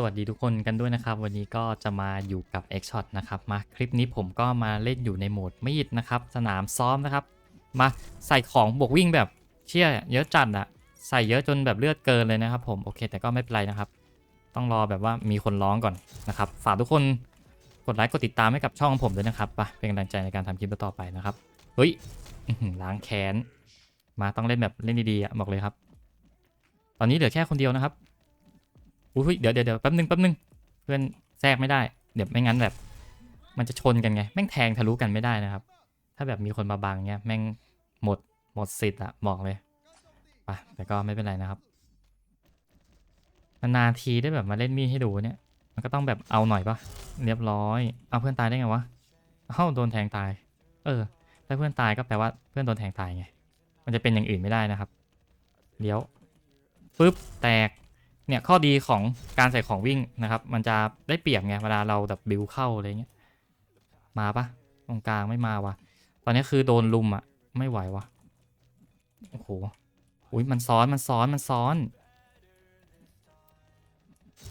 สวัสดีทุกคนกันด้วยนะครับ วันนี้ก็จะมาอยู่กับ X Shot นะครับมาคลิปนี้ผมก็มาเล่นอยู่ในโหมดมีดนะครับ สนามซ้อมนะครับ มาใส่ของบวกวิ่งแบบเชี่ยเยอะจัดอะใส่เยอะจนแบบเลือดเกินเลยนะครับ ผมโอเค แต่ก็ไม่เป็นไรนะครับ ต้องรอแบบว่ามีคนร้องก่อนนะครับฝากทุกคนกดไลค์กดติดตามให้กับช่องของผมด้วยนะครับไปเป็นกำลังใจในการทำคลิปต่อไปนะครับเฮ้ยล้างแค้นมาต้องเล่นแบบเล่นดีๆอะบอกเลยครับ ตอนนี้เหลือแค่คนเดียวนะครับ อุ้ยเดี๋ยวเดี๋ยวแป๊บนึงแป๊บนึงเพื่อนแทรกไม่ได้ เดี๋ยวไม่งั้นแบบ มันจะชนกันไง แม่งแทงทะลุกันไม่ได้นะครับ ถ้าแบบมีคนมาบังเงี้ยแม่งหมดหมดสิทธิ์อะบอกเลยไปแต่ก็ไม่เป็นไรนะครับนานทีได้แบบมาเล่นมีดให้ดูเนี่ย มันก็ต้องแบบเอาหน่อยปะเรียบร้อย เอาเพื่อนตายได้ไงวะเอ้าโดนแทงตาย เออ ถ้าเพื่อนตายก็แปลว่าเพื่อนโดนแทงตายไง มันจะเป็นอย่างอื่นไม่ได้นะครับ เลี้ยวปึ๊บ แตก เนี่ยข้อดีของการใส่ของวิ่งนะครับ มันจะได้เปรียบไงเวลาเราแบบบิวเข้าอะไรเงี้ยมาปะตรงกลางไม่มาวะตอนนี้คือโดนลุมอะไม่ไหววะโอ้โหอุ้ยมันซ้อนมันซ้อนมันซ้อน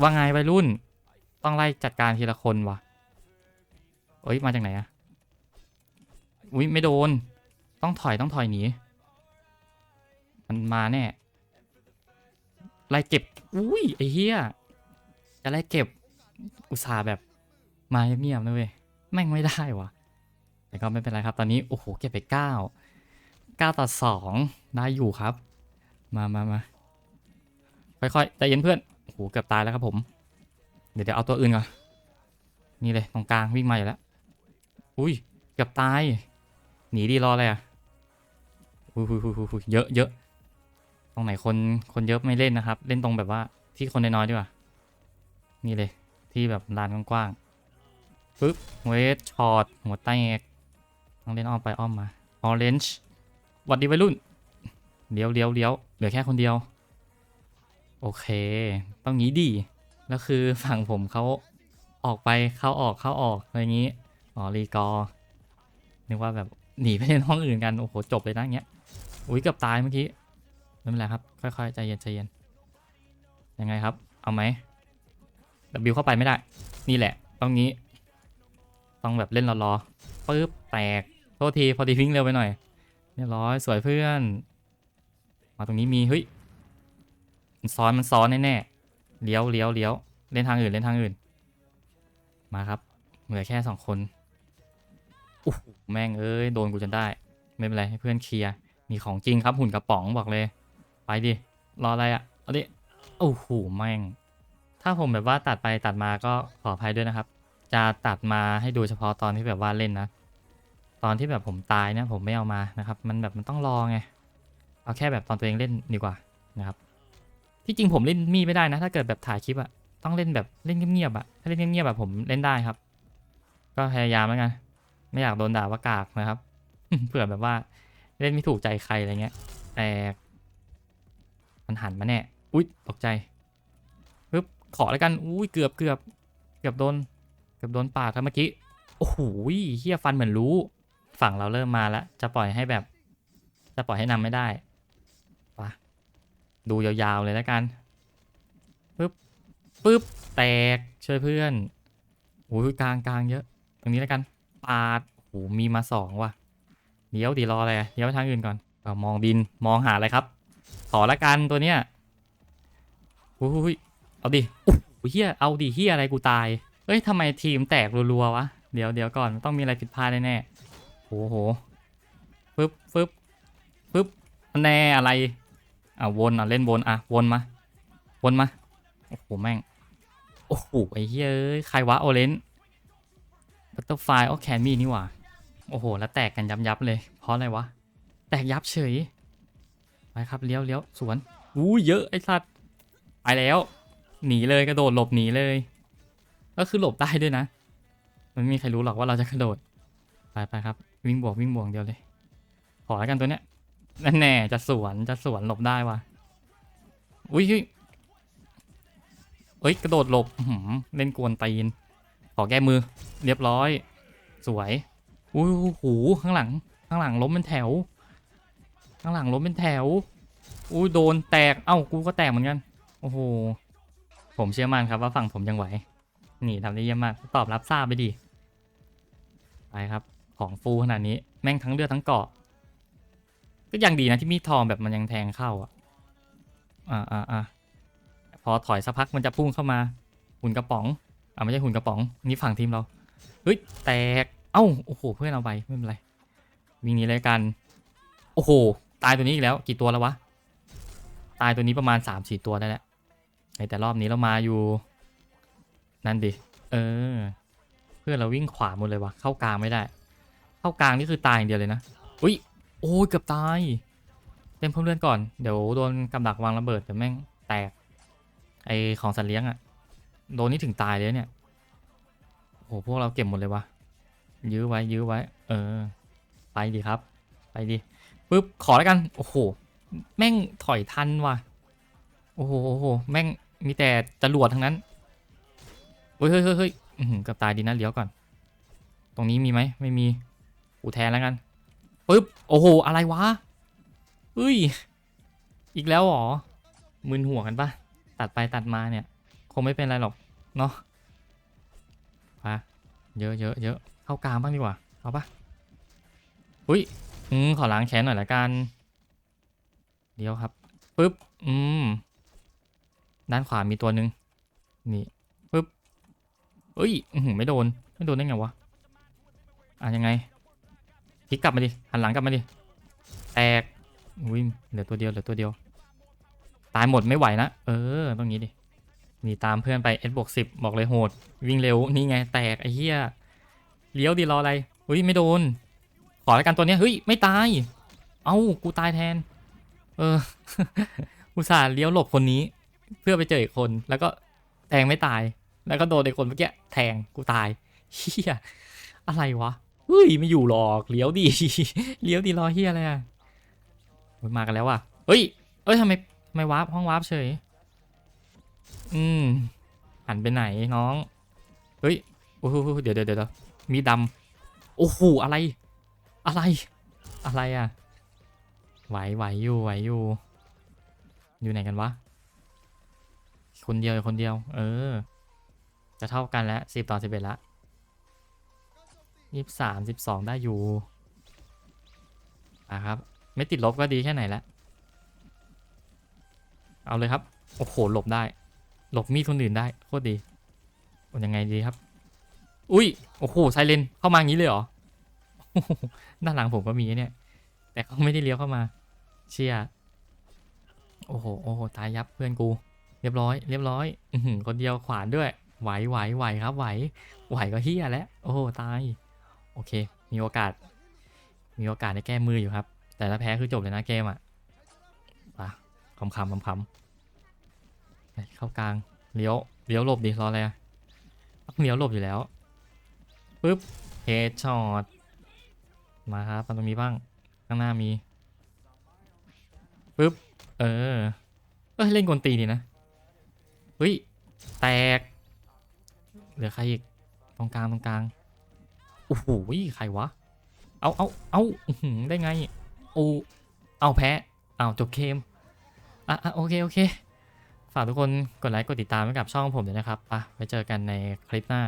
ว่าไงวัยรุ่น ต้องไล่จัดการทีละคนวะเอ้ยมาจากไหนอะอุ้ยไม่โดน ต้องถอยต้องถอยหนีมันมาแน่ ไล่เก็บ อุ้ยไอ้เหี้ยจะไล่เก็บ อุตส่าห์แบบมาเงียบๆนะเว้ยแม่งไม่ได้วะแต่ก็ไม่เป็นไรครับ ตอนนี้ โอ้โห เก็บไปเก้าเก้าต่อสองได้อยู่ครับ มามามาค่อยๆใจเย็นเพื่อนโอ้โหเกือบตายแล้วครับผม เดี๋ยวเดี๋ยวเอาตัวอื่นก่อน นี่เลยตรงกลางวิ่งมาอยู่แล้ว อุ้ยเกือบตาย หนีดีรออะไรอะอุ้ยอุ้ยอุ้ยเยอะเยอะ รงไหนคนคนเยอะไม่เล่นนะครับ เล่นตรงแบบว่าที่คนน้อยๆดีกว่า นี่เลยที่แบบลานกว้างๆปึ๊บเวทช็อตหัวแตกต้องเล่นอ้อมไปอ้อมมาออเรนจ์วัดดีวัยรุ่นเลี้ยวเลี้ยวเลี้ยวเหลือแค่คนเดียว โอเค ต้องงี้ดีแล้วคือฝั่งผมเขาออกไปเข้าออกเข้าออกอะไรอย่างนี้อ๋อรีกอนึกว่าแบบหนีไปเล่นห้องอื่นกัน โอ้โห จบเลยนะเงี้ย อุ้ยเกือบตายเมื่อกี้ ไม่เป็นไรครับ ค่อยๆใจเย็นใจเย็นยังไงครับ เอาไหมดับบิวเข้าไปไม่ได้ นี่แหละ ต้องงี้ ต้องแบบเล่นรอๆปึ๊บแตก โทษที พอดีวิ่งเร็วไปหน่อยเรียบร้อยสวยเพื่อน มาตรงนี้มี เฮ้ย มันซ้อนมันซ้อนแน่ๆเลี้ยวเลี้ยวเลี้ยวเล่นทางอื่นเล่นทางอื่น มาครับ เหลือแค่สองคนอู้หูแม่งเอ้ย โดนกูจนได้ ไม่เป็นไรให้เพื่อนเคลียร์ มีของจริงครับหุ่นกระป๋องบอกเลย ไปดิ รออะไรอะ่ะ เอาดิ โอ้โห แม่ง ถ้าผมแบบว่าตัดไปตัดมาก็ขออภัยด้วยนะครับ จะตัดมาให้ดูเฉพาะตอนที่แบบว่าเล่นนะ ตอนที่แบบผมตายเนี่ยผมไม่เอามานะครับ มันแบบมันต้องรอไง เอาแค่แบบตอนตัวเองเล่นดีกว่านะครับ ที่จริงผมเล่นมีไม่ได้นะ ถ้าเกิดแบบถ่ายคลิปอะต้องเล่นแบบเล่นเงียบๆอะถ้าเล่นเงียบๆแบบผมเล่นได้ครับ ก็พยายามแล้วกัน ไม่อยากโดนด่าว่ากากนะครับ เผื่อแบบว่าเล่นไม่ถูกใจใครอะไรเงี้ยแต่ มันหันมาแน่ อุ๊ย ตกใจปึ๊บขอแล้วกัน อุ้ย เกือบเกือบเกือบโดน เกือบโดนปาดครับเมื่อกี้ โอ้โหเฮียฟันเหมือนรู้ ฝั่งเราเริ่มมาแล้ว จะปล่อยให้แบบ จะปล่อยให้นำไม่ได้ปะดูยาวๆเลยแล้วกันปึ๊บปึ๊บ แตก ช่วยเพื่อนโอ้ยกลางกลางเยอะ ตรงนี้แล้วกัน ปาดโอ้โหมีมาสองว่ะ เดี๋ยวดีรออะไรเดี๋ยวไปทางอื่นก่อน มองดิน มองหาอะไรครับ ขอละกันตัวเนี้ยอุ้ยเอาดิโอ้โหเฮียเอาดิเฮียอะไรกูตายเอ้ยทำไมทีมแตกรัวๆวะ เดี๋ยวเดี๋ยวก่อนต้องมีอะไรผิดพลาดแน่ๆโอ้โหฟึบฟึบฟึบแน่อะไรอะวนอะเล่นวนอะวนมาวนมาโอ้โหแม่งโอ้โหไอ้เฮ้ยใครวะโอเลนบัตเตอร์ไฟล์โอแคนมี่นี่หว่า โอ้โห แล้วแตกกันยับยับเลย เพราะอะไรวะ แตกยับเฉย ไปครับเลี้ยวเลี้ยวสวนอู้เยอะไอ้สัตว์ไปแล้ว หนีเลยกระโดดหลบหนีเลย ก็คือหลบได้ด้วยนะ มันไม่มีใครรู้หรอกว่าเราจะกระโดดไปไปครับ วิ่งบวกวิ่งบวกเดียวเลยขอแล้วกันตัวเนี้ยนั่นแน่จะสวนจะสวนหลบได้วะอุ้ยเฮ้ยเอ้ยกระโดดหลบหือเล่นกวนตีน ขอแก้มือ เรียบร้อย สวยอุ้ยโอ้โหข้างหลัง ข้างหลังล้มเป็นแถวางหลังล้มเป็นแถว อุ้ยโดนแตก เอ้ากูก็แตกเหมือนกัน โอ้โห ผมเชื่อมั่นครับว่าฝั่งผมยังไหว นี่ทำได้เยี่ยมมาก ตอบรับทราบไปดี ไปครับ ของฟูขนาดนี้ แม่งทั้งเลือดทั้งเกาะ ก็ยังดีนะที่มีดทองแบบมันยังแทงเข้าอะ อ่าอ่าอ่าพอถอยสักพักมันจะพุ่งเข้ามา หุ่นกระป๋อง อ่าไม่ใช่หุ่นกระป๋อง นี่ฝั่งทีมเรา เฮ้ย แตก เอ้า โอ้โห เพื่อนเอาไปไม่เป็นไร วิ่งนี้เลยกัน โอ้โห ตายตัวนี้อีกแล้วกี่ตัวแล้ววะ ตายตัวนี้ประมาณ3ามสี่ตัวได้แล้วในแต่รอบนี้เรามาอยู่ นั่นดิ เออ เพื่อนเราวิ่งขวาหมดเลยวะเข้ากลางไม่ได้ เข้ากลางนี่คือตายอย่างเดียวเลยนะอุ้ยโอ้ยเกือบตายเต็มเพิ่มเลือดก่อนเดี๋ยวโดนกำดักวางระเบิดเดี๋ยวแม่งแตก ไอของสัตว์เลี้ยงอะโดนนี่ถึงตายเลยเนี่ยโอ้โหพวกเราเก็บหมดเลยวะยื้อไว้ยื้อไว้ เออ ไปดีครับ ไปดี ปึ๊บขอแล้วกัน โอ้โห แม่งถอยทันว่ะ โอ้โหโอ้โหแม่งมีแต่จรวดทั้งนั้นเฮ้ยเฮ้ยเฮ้ยกับตายดีนะเลี้ยวก่อน ตรงนี้มีไหมไม่มีกูแทนแล้วกันปึ๊บโอ้โห อะไรวะเฮ้ย อีกแล้วหรอมึนหัวกันปะตัดไปตัดมาเนี่ย คงไม่เป็นไรหรอก เนาะมาเยอะเยอะเยอะเข้ากลางบ้างดีกว่า เอาปะอุ้ย อืมขอล้างแขนหน่อยละกัน เดี๋ยวครับปึ๊บอืมด้านขวามีตัวหนึ่งนี่ปึ๊บเอ้ยอื้อหือไม่โดน ไม่โดนได้ไงวะอะยังไงพลิกกลับมาดิหันหลังกลับมาดิแตกอุ้ยเหลือตัวเดียวเหลือตัวเดียว ตายหมดไม่ไหวนะเออต้องงี้ดินี่ตามเพื่อนไป S บวกสิบบอกเลยโหด วิ่งเร็วนี่ไงแตกไอ้เหี้ยเลี้ยวดิรออะไรเฮ้ยไม่โดน ขอแล้วกันตัวเนี้ยเฮ้ยไม่ตาย เอ้ากูตายแทน เอออุตส่าห์เลี้ยวหลบคนนี้ เพื่อไปเจออีกคนแล้วก็แทงไม่ตาย แล้วก็โดนไอ้คนเมื่อกี้แทงกูตายเฮียอะไรวะเฮ้ยไม่อยู่หรอกเลี้ยวดิเลี้ยวดิรอเฮียอะไรอะมากันแล้วว่ะเฮ้ยเอ้ยทำไมทำไมวาร์ปห้องวาร์ปเฉยอืมหันไปไหนน้อง เฮ้ยโอ้โหเดี๋ยวเดี๋ยวเดี๋ยวมีดำโอ้โหอะไร อะไร อะไรอะ ไหวไหวอยู่ไหวอยู่ อยู่ไหนกันวะ คนเดียวคนเดียว เออ จะเท่ากันแล้วสิบต่อสิบเอ็ดละยี่สามสิบสองได้อยู่อะครับ ไม่ติดลบก็ดีแค่ไหนแล้ว เอาเลยครับ โอ้โห หลบได้ หลบมีดคนอื่นได้ โคตรดีอยังไงดีครับ อุ้ย โอ้โห ไซเลน เข้ามาอย่างนี้เลยเหรอ ด้านหลังผมก็มีเนี่ย แต่เขาไม่ได้เลี้ยวเข้ามา เชียโอ้โห โอ้โห ตายยับเพื่อนกู เรียบร้อย เรียบร้อย อืคนเดียวขวานด้วย ไหว ไหว ไหวครับ ไหว ไหวก็เฮียแล้ว โอ้โหตาย โอเค มีโอกาส มีโอกาสได้แก้มืออยู่ครับ แต่ถ้าแพ้คือจบเลยนะเกมอะปะคำคำคำคำเข้ากลาง เลี้ยว เลี้ยวหลบดิรออะไรอะเลี้ยวหลบอยู่แล้ว ปึ๊บ เฮดช็อต มาครับตรงนี้บ้าง ข้างหน้ามีปึ๊บ เออ เอ้ยเล่นกลตีดีนะเฮ้ย แตก เหลือใครอีก ตรงกลาง ตรงกลาง โอ้โหใครวะ เอาเอาเอาอื้อหือได้ไงโอ้เอาแพ้เอาจบเกมอะโอเค โอเค ฝากทุกคนกดไลค์ กดติดตามให้กับช่องผมด้วยนะครับไว้เจอกันในคลิปหน้า